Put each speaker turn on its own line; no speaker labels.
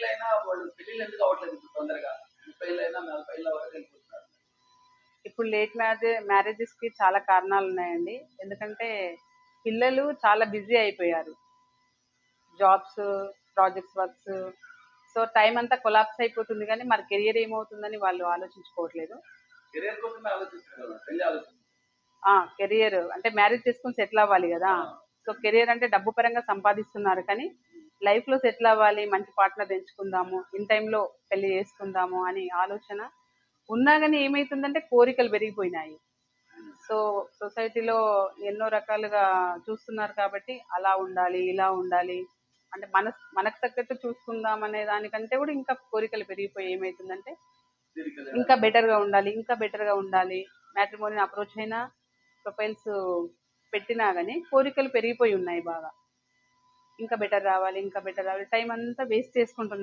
ఏళ్ళు అయినా వాళ్ళు పెళ్ళిళ్ళు ఎందుకు అవ్వట్లేదు ఇప్పుడు తొందరగా? ముప్పై ఏళ్ళు అయినా నలభై ఏళ్ళ వరకు వెళ్ళిపోతున్నారు.
ఇప్పుడు లేట్ మ్యారేజ్ మ్యారేజెస్కి చాలా కారణాలు ఉన్నాయండి. ఎందుకంటే పిల్లలు చాలా బిజీ అయిపోయారు. Jobs projects works so time అంతా కొలాప్స్ అయిపోతుంది కానీ మరి కెరియర్ ఏమవుతుందని వాళ్ళు ఆలోచించుకోవట్లేదు. కెరియర్ అంటే మ్యారేజ్ చేసుకుని సెటిల్ అవ్వాలి కదా. సో కెరియర్ అంటే డబ్బు పరంగా సంపాదిస్తున్నారు కానీ లైఫ్లో సెటిల్ అవ్వాలి మంచి పార్ట్నర్ ఎంచుకుందాము ఇన్ టైంలో పెళ్ళి చేసుకుందాము అని ఆలోచన ఉన్నా కానీ ఏమైతుందంటే కోరికలు పెరిగిపోయినాయి. సో సొసైటీలో ఎన్నో రకాలుగా చూస్తున్నారు కాబట్టి అలా ఉండాలి ఇలా ఉండాలి. అంటే మన మనకు తగ్గట్టు చూసుకుందాం అనే దానికంటే కూడా ఇంకా కోరికలు పెరిగిపోయి ఏమైతుందంటే ఇంకా బెటర్గా ఉండాలి ఇంకా బెటర్గా ఉండాలి. మ్యాట్రిమోనియల్ అప్రోచ్ అయినా ప్రొఫైల్స్ పెట్టినా కానీ కోరికలు పెరిగిపోయి ఉన్నాయి బాగా. ఇంకా బెటర్ రావాలి ఇంకా బెటర్ రావాలి. టైం అంతా వేస్ట్ చేసుకుంటున్నారు